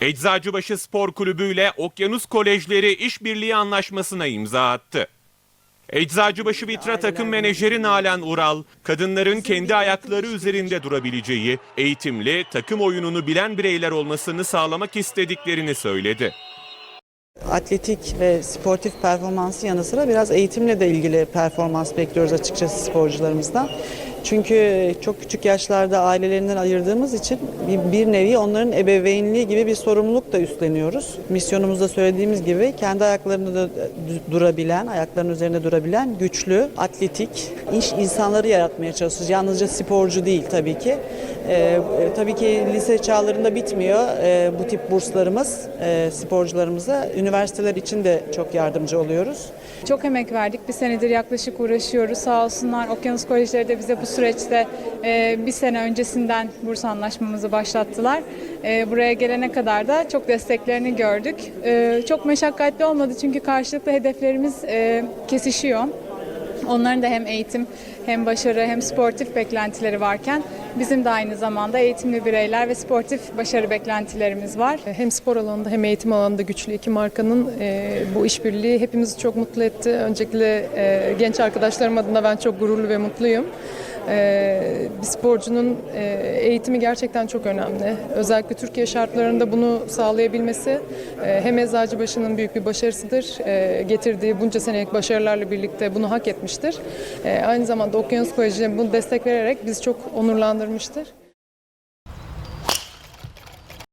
Eczacıbaşı Spor Kulübü ile Okyanus Kolejleri işbirliği anlaşmasına imza attı. Eczacıbaşı Vitra takım menajeri Nalan Ural, kadınların kendi ayakları üzerinde durabileceği, eğitimli, takım oyununu bilen bireyler olmasını sağlamak istediklerini söyledi. Atletik ve sportif performansı yanı sıra biraz eğitimle de ilgili performans bekliyoruz açıkçası sporcularımızdan. Çünkü çok küçük yaşlarda ailelerinden ayırdığımız için bir, nevi onların ebeveynliği gibi bir sorumluluk da üstleniyoruz. Misyonumuzda söylediğimiz gibi kendi ayaklarında da durabilen, ayaklarının üzerinde durabilen güçlü, atletik iş insanları yaratmaya çalışıyoruz. Yalnızca sporcu değil tabii ki. Ee, e, tabii ki lise çağlarında bitmiyor e, bu tip burslarımız e, sporcularımıza. Üniversiteler için de çok yardımcı oluyoruz. Çok emek verdik. Bir senedir yaklaşık uğraşıyoruz. Sağ olsunlar Okyanus Kolejleri de bize bu süreçte e, bir sene öncesinden burs anlaşmamızı başlattılar. E, buraya gelene kadar da çok desteklerini gördük. E, çok meşakkatli olmadı çünkü karşılıklı hedeflerimiz e, kesişiyor. Onların da hem eğitim hem başarı hem sportif beklentileri varken bizim de aynı zamanda eğitimli bireyler ve sportif başarı beklentilerimiz var. Hem spor alanında hem eğitim alanında güçlü iki markanın e, bu işbirliği hepimizi çok mutlu etti. Öncelikle e, genç arkadaşlarım adına ben çok gururlu ve mutluyum. E, bir sporcunun e, eğitimi gerçekten çok önemli. Özellikle Türkiye şartlarında bunu sağlayabilmesi e, hem Eczacıbaşı'nın büyük bir başarısıdır. E, getirdiği bunca senelik başarılarla birlikte bunu hak etmiştir. E, aynı zamanda Okyanus Koleji bunu destek vererek bizi çok onurlandırmıştır.